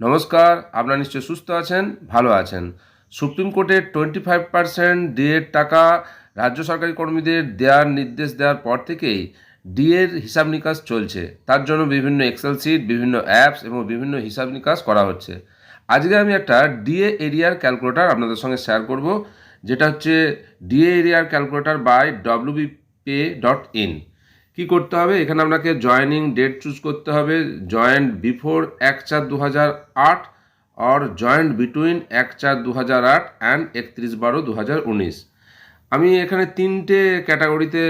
নমস্কার, আপনারা নিশ্চয়ই সুস্থ আছেন, ভালো আছেন। সুপ্রিম কোর্টের টোয়েন্টি ফাইভ পার্সেন্ট ডিএর টাকা রাজ্য সরকারি কর্মীদের দেওয়ার নির্দেশ দেওয়ার পর থেকেই ডিএর হিসাব নিকাশ চলছে। তার জন্য বিভিন্ন এক্সেল সিট বিভিন্ন অ্যাপস এবং বিভিন্ন হিসাব নিকাশ করা হচ্ছে। আজকে আমি একটা ডিএ এরিয়ার ক্যালকুলেটার আপনাদের সঙ্গে শেয়ার করব, যেটা হচ্ছে DA arrear calculator by WB pay dot in কি করতে হবে? এখানে আপনাকে জয়েনিং ডেট চুজ করতে হবে। জয়েন্ট বিফোর এক চার দু হাজার আট আর জয়েন্ট বিটুইন এক চার দু হাজার আট অ্যান্ড একত্রিশ বারো দু হাজার উনিশ। আমি এখানে তিনটে ক্যাটাগরিতে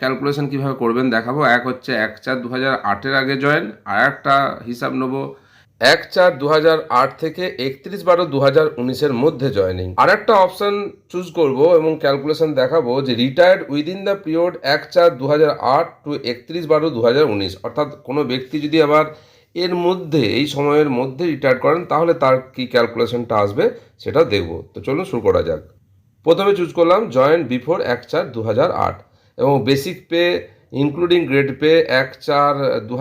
ক্যালকুলেশন কীভাবে করবেন দেখাবো। এক হচ্ছে এক চার দু হাজার আটের আগে জয়েন আর একটা হিসাব নেব এক চার দু থেকে একত্রিশ বারো দু হাজার উনিশের মধ্যে জয়েনিং। আর একটা অপশান চুজ করব এবং ক্যালকুলেশন দেখাবো যে রিটায়ার্ড উইদিন দ্য পিরিয়ড এক চার দু আট টু একত্রিশ বারো দু উনিশ। অর্থাৎ কোনো ব্যক্তি যদি আবার এর মধ্যে, এই সময়ের মধ্যে রিটায়ার করেন, তাহলে তার কি ক্যালকুলেশনটা আসবে সেটা দেখব। তো চলুন শুরু করা যাক। প্রথমে চুজ করলাম জয়েন্ট বিফোর এক চার দু এবং basic pay including grade pay এক চার দু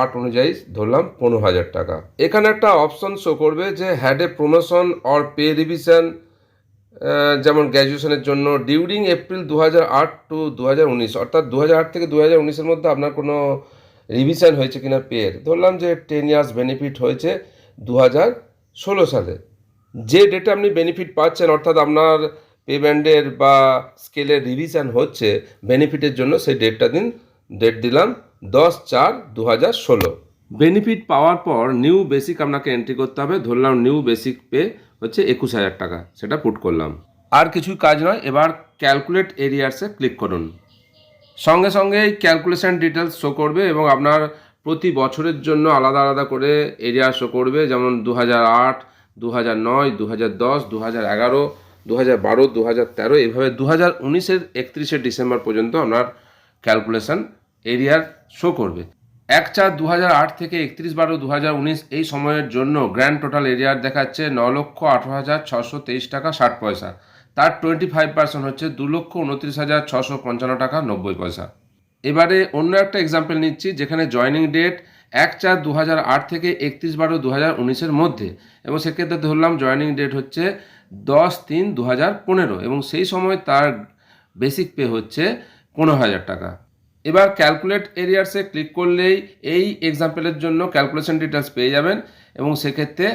আট অনুযায়ী ধরলাম পনেরো হাজার টাকা। এখানে একটা অপশন শো করবে যে had a promotion or pay revision যেমন গ্র্যাজুয়েশনের জন্য ডিউরিং এপ্রিল দু আট টু দু উনিশ, অর্থাৎ দু আট থেকে দু হাজার উনিশের মধ্যে আপনার কোনো রিভিশন হয়েছে কিনা পেয়ের ধরলাম যে টেন ইয়ার্স বেনিফিট হয়েছে দু হাজার ষোলো সালে। যে ডেটে আপনি বেনিফিট পাচ্ছেন, অর্থাৎ আপনার পে ব্যান্ডের বা স্কেলের রিভিশন হচ্ছে বেনিফিটের জন্য সেই ডেটটা দিন ডেট দিলাম দশ চার দু হাজার ষোলো। বেনিফিট পাওয়ার পর নিউ বেসিক আপনাকে এন্ট্রি করতে হবে, ধরলাম নিউ বেসিক পে হচ্ছে একুশ হাজার টাকা, সেটা পুট করলাম। আর কিছুই কাজ নয়, এবার ক্যালকুলেট এরিয়ার্সে ক্লিক করুন। সঙ্গে সঙ্গে ক্যালকুলেশন ডিটেলস শো করবে এবং আপনার প্রতি বছরের জন্য আলাদা আলাদা করে এরিয়া শো করবে, যেমন দু হাজার আট দু হাজার নয় দু হাজার দশ দু হাজার এগারো দু হাজার বারো দু হাজার তেরো এইভাবে দু হাজার উনিশের একত্রিশে ডিসেম্বর পর্যন্ত আপনার ক্যালকুলেশন এরিয়ার শো করবে। এক চার দু হাজার আট থেকে একত্রিশ বারো দু হাজার উনিশ এই সময়ের জন্য গ্র্যান্ড টোটাল এরিয়ার দেখাচ্ছে ন লক্ষ আঠারো হাজার ছশো তেইশ টাকা ষাট পয়সা। তার টোয়েন্টি ফাইভ পার্সেন্ট হচ্ছে দু লক্ষ উনত্রিশ হাজার ছশো পঞ্চান্ন টাকা নব্বই পয়সা। এবারে অন্য একটা এক্সাম্পল নিচ্ছি, যেখানে জয়নিং ডেট এক চার দু থেকে একত্রিশ বারো দু হাজার উনিশের মধ্যে এবং সেক্ষেত্রে ধরলাম জয়নিং ডেট হচ্ছে দশ তিন দু হাজার পনেরো এবং সেই সময় তার বেসিক পে হচ্ছে পনেরো হাজার টাকা। এবার ক্যালকুলেট এরিয়ার্সে ক্লিক করলেই এই এক্সাম্পলের জন্য ক্যালকুলেশন ডিটেলস পেয়ে যাবেন এবং সেক্ষেত্রে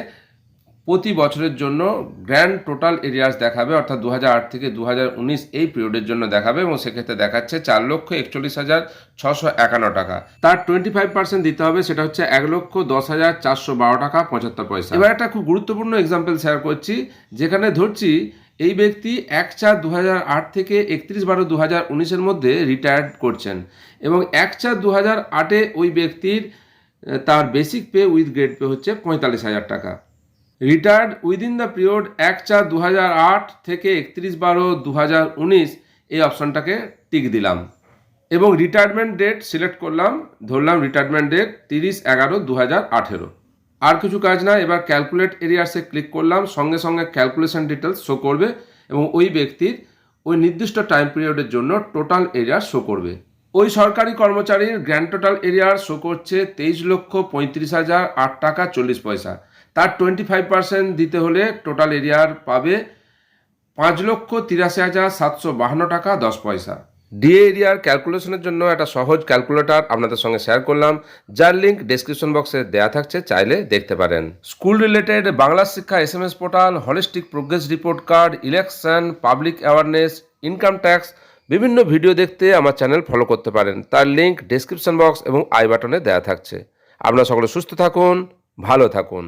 প্রতি বছরের জন্য গ্র্যান্ড টোটাল এরিয়াস দেখাবে, অর্থাৎ দু থেকে দু হাজার উনিশ এই পিরিয়ডের জন্য দেখাবে এবং সেক্ষেত্রে দেখাচ্ছে চার লক্ষ একচল্লিশ হাজার ছশো একান্ন টাকা। তার টোয়েন্টি ফাইভ পার্সেন্ট দিতে হবে, সেটা হচ্ছে এক লক্ষ দশ হাজার চারশো বারো টাকা পঁচাত্তর পয়সা। এবার একটা খুব গুরুত্বপূর্ণ এক্সাম্পল শেয়ার করছি, যেখানে ধরছি এই ব্যক্তি এক চার দু থেকে একত্রিশ বারো দু হাজার উনিশের মধ্যে রিটায়ার্ড করছেন এবং এক চার দু হাজার আটে ওই ব্যক্তির তার basic pay with grade pay হচ্ছে পঁয়তাল্লিশ হাজার টাকা। রিটায়ার্ড উইদিন দ্য পিরিয়ড এক চার দু থেকে একত্রিশ বারো দু এই অপশনটাকে টিক দিলাম। এবং রিটায়ারমেন্ট ডেট সিলেক্ট করলাম, ধরলাম রিটায়ারমেন্ট ডেট তিরিশ এগারো দু হাজার আর কিছু কাজ না, এবার ক্যালকুলেট এরিয়াসে ক্লিক করলাম, সঙ্গে সঙ্গে ক্যালকুলেশন ডিটেলস শো করবে এবং ওই ব্যক্তির ওই নির্দিষ্ট টাইম পিরিয়ডের জন্য টোটাল এরিয়া শো করবে। ওই সরকারি কর্মচারীর গ্র্যান্ড টোটাল এরিয়ার শো করছে তেইশ লক্ষ পঁয়ত্রিশ হাজার আট টাকা চল্লিশ পয়সা। তার টোয়েন্টি ফাইভ পার্সেন্ট দিতে হলে টোটাল এরিয়ার পাবে পাঁচ লক্ষ তিরাশি হাজার সাতশো বাহান্ন টাকা, দশ পয়সা। ডিএ এরিয়ার ক্যালকুলেশনের জন্য একটা সহজ ক্যালকুলেটর আপনাদের সঙ্গে শেয়ার করলাম। যার লিঙ্ক ডেসক্রিপশন বক্সে দেওয়া থাকছে, চাইলে দেখতে পারেন। School related Bangla Shiksha S M S portal holistic progress report card election public awareness income tax বিভিন্ন ভিডিও দেখতে আমার চ্যানেল ফলো করতে পারেন। তার লিঙ্ক ডেসক্রিপশন বক্স এবং আই বাটনে দেওয়া থাকছে। আপনারা সকলে সুস্থ থাকুন, ভালো থাকুন।